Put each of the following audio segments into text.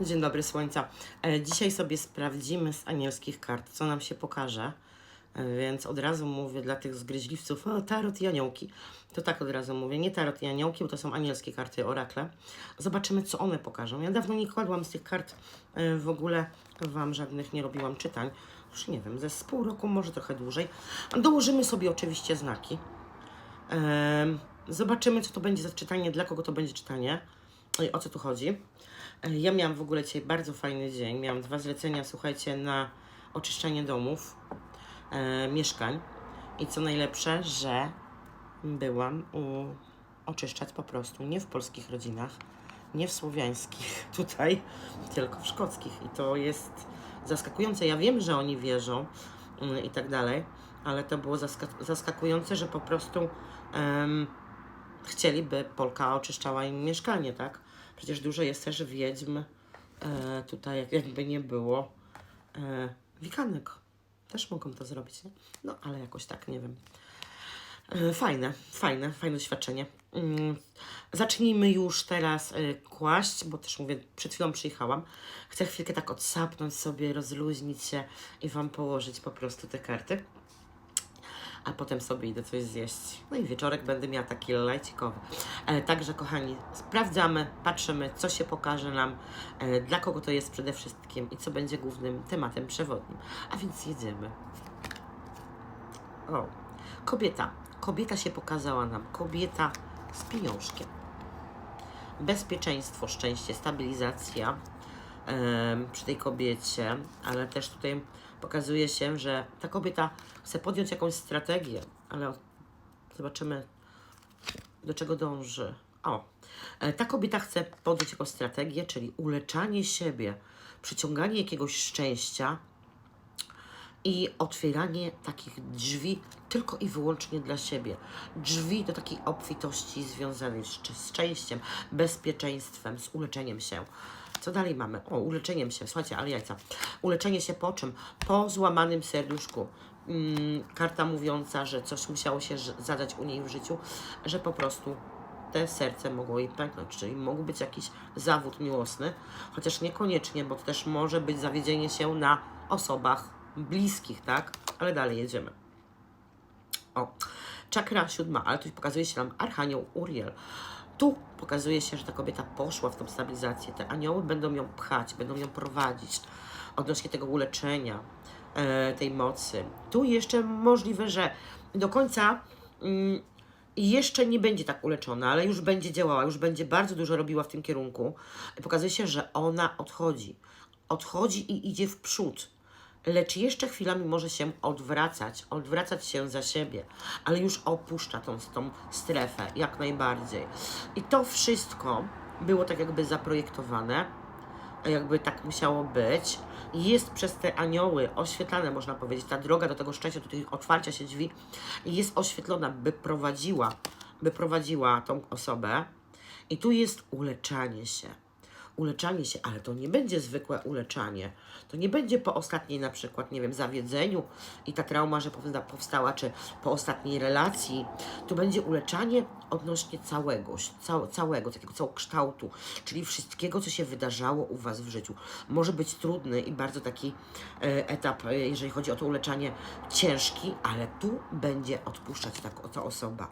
Dzień dobry, słońca. E, Dzisiaj sobie sprawdzimy z anielskich kart, co nam się pokaże. E, Więc od razu mówię dla tych zgryźliwców, o, tarot i aniołki. To tak od razu mówię, nie tarot i aniołki, bo to są anielskie karty, orakle. Zobaczymy, co one pokażą. Ja dawno nie kładłam z tych kart e, w ogóle, Wam żadnych nie robiłam czytań. Już nie wiem, ze pół roku, może trochę dłużej. Dołożymy sobie oczywiście znaki. Zobaczymy, co to będzie za czytanie, dla kogo to będzie czytanie o co tu chodzi. E, Ja miałam w ogóle dzisiaj bardzo fajny dzień. Miałam dwa zlecenia, słuchajcie, na oczyszczanie domów, e, mieszkań. I co najlepsze, że byłam u, oczyszczać po prostu nie w polskich rodzinach, nie w słowiańskich tutaj, tylko w szkockich. I to jest zaskakujące. Ja wiem, że oni wierzą mm, i tak dalej, ale to było zaska- zaskakujące, że po prostu em, chcieliby Polka oczyszczała im mieszkanie, tak? Przecież dużo jest też wiedźm, e, tutaj jak- jakby nie było, e, wikanek. Też mogą to zrobić, nie? No, ale jakoś tak, nie wiem. E, Fajne, fajne, fajne doświadczenie. Mm, Zacznijmy już teraz e, kłaść, bo też mówię, przed chwilą przyjechałam. Chcę chwilkę tak odsapnąć sobie, rozluźnić się i Wam położyć po prostu te karty. A potem sobie idę coś zjeść. No i wieczorek będę miała taki lajcikowy. E, także, kochani, sprawdzamy, patrzymy, co się pokaże nam, e, dla kogo to jest przede wszystkim i co będzie głównym tematem przewodnim. A więc jedziemy. O, kobieta. Kobieta się pokazała nam. Kobieta z pieniążkiem. Bezpieczeństwo, szczęście, stabilizacja em, przy tej kobiecie, ale też tutaj pokazuje się, że ta kobieta chce podjąć jakąś strategię, ale zobaczymy, do czego dąży. O, e, ta kobieta chce podjąć jakąś strategię, czyli uleczanie siebie, przyciąganie jakiegoś szczęścia, i otwieranie takich drzwi tylko i wyłącznie dla siebie. Drzwi do takiej obfitości związanej z, z szczęściem, bezpieczeństwem, z uleczeniem się. Co dalej mamy? O, uleczeniem się. Słuchajcie, ale jajca. Uleczenie się po czym? Po złamanym serduszku. Mm, karta mówiąca, że coś musiało się zadać u niej w życiu, że po prostu te serce mogło jej pęknąć, czyli mógł być jakiś zawód miłosny, chociaż niekoniecznie, bo to też może być zawiedzenie się na osobach bliskich, tak? Ale dalej jedziemy. O, czakra siódma, ale tu pokazuje się nam Archanioł Uriel. Tu pokazuje się, że ta kobieta poszła w tą stabilizację. Te anioły będą ją pchać, będą ją prowadzić odnośnie tego uleczenia, e, tej mocy. Tu jeszcze możliwe, że do końca mm, jeszcze nie będzie tak uleczona, ale już będzie działała, już będzie bardzo dużo robiła w tym kierunku. Pokazuje się, że ona odchodzi. Odchodzi i idzie w przód lecz jeszcze chwilami może się odwracać, odwracać się za siebie, ale już opuszcza tą, tą strefę jak najbardziej. I to wszystko było tak jakby zaprojektowane, jakby tak musiało być. Jest przez te anioły oświetlane, można powiedzieć, ta droga do tego szczęścia, do tych otwarcia się drzwi, jest oświetlona, by prowadziła, by prowadziła tą osobę. I tu jest uleczanie się uleczanie się, ale to nie będzie zwykłe uleczanie. To nie będzie po ostatniej na przykład, nie wiem, zawiedzeniu i ta trauma, że powsta- powstała, czy po ostatniej relacji. Tu będzie uleczanie odnośnie całego, cał, całego, takiego całokształtu, czyli wszystkiego, co się wydarzało u Was w życiu. Może być trudny i bardzo taki e, etap, e, jeżeli chodzi o to uleczanie, ciężki, ale tu będzie odpuszczać ta, ta osoba.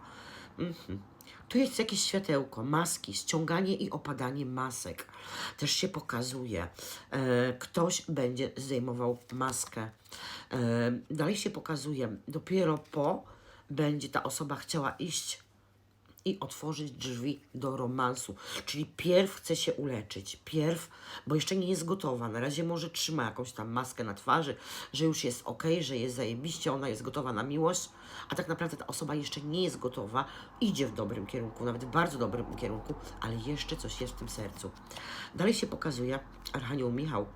Mhm. Tu jest jakieś światełko, maski, ściąganie i opadanie masek. Też się pokazuje. E, ktoś będzie zdejmował maskę. E, dalej się pokazuje. Dopiero po będzie ta osoba chciała iść i otworzyć drzwi do romansu. Czyli pierw chce się uleczyć, pierw, bo jeszcze nie jest gotowa. Na razie może trzyma jakąś tam maskę na twarzy, że już jest ok, że jest zajebiście, ona jest gotowa na miłość, a tak naprawdę ta osoba jeszcze nie jest gotowa, idzie w dobrym kierunku, nawet w bardzo dobrym kierunku, ale jeszcze coś jest w tym sercu. Dalej się pokazuje Archanioł Michał.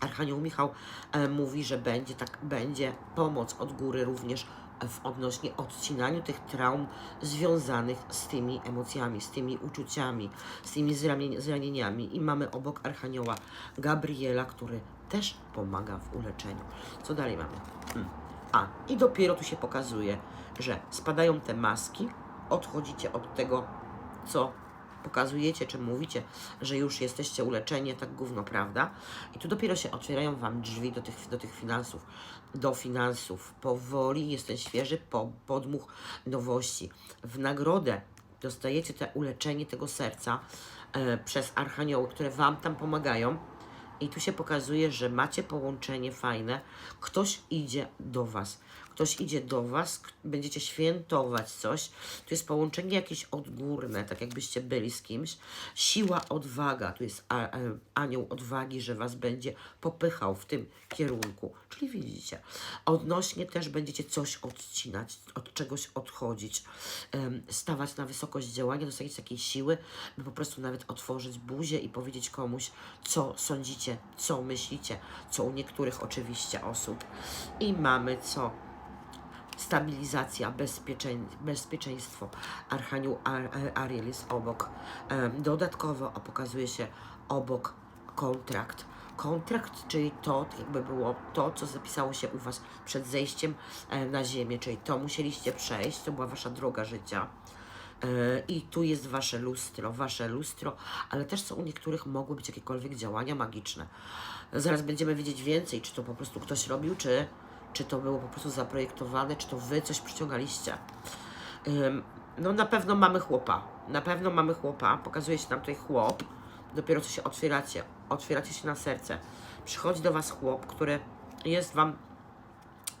Archanioł Michał e, mówi, że będzie tak, będzie pomoc od góry również w odnośnie odcinaniu tych traum związanych z tymi emocjami, z tymi uczuciami, z tymi zranieniami. I mamy obok Archanioła Gabriela, który też pomaga w uleczeniu. Co dalej mamy? Hmm. A, i dopiero tu się pokazuje, że spadają te maski, odchodzicie od tego, co pokazujecie, czy mówicie, że już jesteście uleczeni, tak gówno, prawda? I tu dopiero się otwierają Wam drzwi do tych, do tych finansów, do finansów. Powoli jest ten świeży po, podmuch nowości. W nagrodę dostajecie te uleczenie tego serca e, przez archanioły, które Wam tam pomagają. I tu się pokazuje, że macie połączenie fajne. Ktoś idzie do Was. Ktoś idzie do Was, będziecie świętować coś. Tu jest połączenie jakieś odgórne, tak jakbyście byli z kimś. Siła, odwaga. Tu jest a, anioł odwagi, że Was będzie popychał w tym kierunku. Czyli widzicie. Odnośnie też będziecie coś odcinać, od czegoś odchodzić, stawać na wysokość działania, dostajecie takiej siły, by po prostu nawet otworzyć buzię i powiedzieć komuś, co sądzicie, co myślicie, co u niektórych oczywiście osób. I mamy co? Stabilizacja, bezpieczeń, bezpieczeństwo. Archanioł Ar- Ariel jest obok. Dodatkowo pokazuje się obok kontrakt. Kontrakt, czyli to jakby było to, co zapisało się u Was przed zejściem na ziemię, czyli to musieliście przejść, to była Wasza droga życia. E, I tu jest wasze lustro, wasze lustro, ale też są u niektórych mogły być jakiekolwiek działania magiczne. Zaraz będziemy wiedzieć więcej, czy to po prostu ktoś robił, czy, czy to było po prostu zaprojektowane, czy to wy coś przyciągaliście. No na pewno mamy chłopa. Na pewno mamy chłopa. Pokazuje się nam tutaj chłop. Dopiero co się otwieracie. Otwieracie się na serce. Przychodzi do was chłop, który jest wam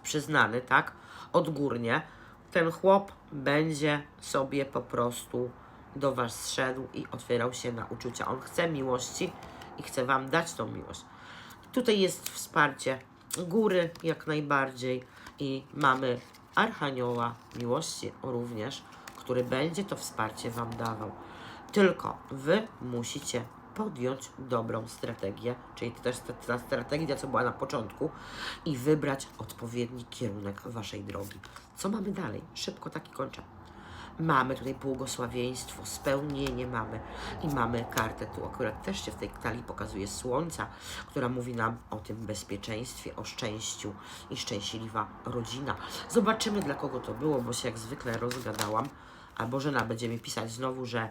przyznany, tak? Odgórnie. Ten chłop będzie sobie po prostu do was szedł i otwierał się na uczucia. On chce miłości i chce wam dać tą miłość. Tutaj jest wsparcie góry jak najbardziej i mamy Archanioła miłości również, który będzie to wsparcie wam dawał. Tylko wy musicie podjąć dobrą strategię, czyli też ta, strategia, co była na początku, i wybrać odpowiedni kierunek waszej drogi. Co mamy dalej? Szybko taki kończę. Mamy tutaj błogosławieństwo, spełnienie mamy i mamy kartę tu akurat też się w tej talii pokazuje słońca, która mówi nam o tym bezpieczeństwie, o szczęściu i szczęśliwa rodzina. Zobaczymy dla kogo to było, bo się jak zwykle rozgadałam, a Bożena będzie mi pisać znowu, że,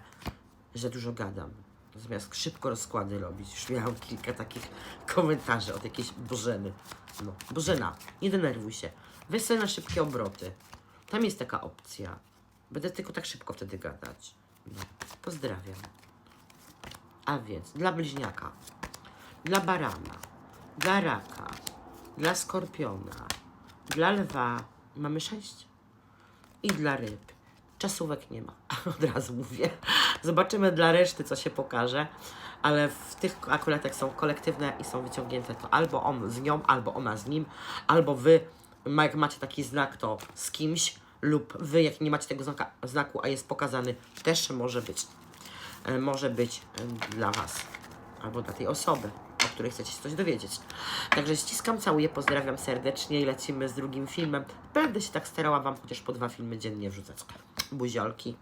że dużo gadam. Zamiast szybko rozkłady robić. Już miałam kilka takich komentarzy od jakiejś Bożeny. No, Bożena, nie denerwuj się. Weź sobie na szybkie obroty. Tam jest taka opcja. Będę tylko tak szybko wtedy gadać. No, pozdrawiam. A więc dla bliźniaka, dla barana, dla raka, dla skorpiona, dla lwa mamy sześć i dla ryb. Czasówek nie ma, od razu mówię. Zobaczymy dla reszty, co się pokaże, ale w tych akurat jak są kolektywne i są wyciągnięte, to albo on z nią, albo ona z nim, albo wy, jak macie taki znak, to z kimś, lub wy, jak nie macie tego znaka, znaku, a jest pokazany, też może być. E, Może być e, dla was, albo dla tej osoby, o której chcecie się coś dowiedzieć. Także ściskam, całuję, pozdrawiam serdecznie i lecimy z drugim filmem. Będę się tak starała wam chociaż po dwa filmy dziennie wrzucać. Buziolki.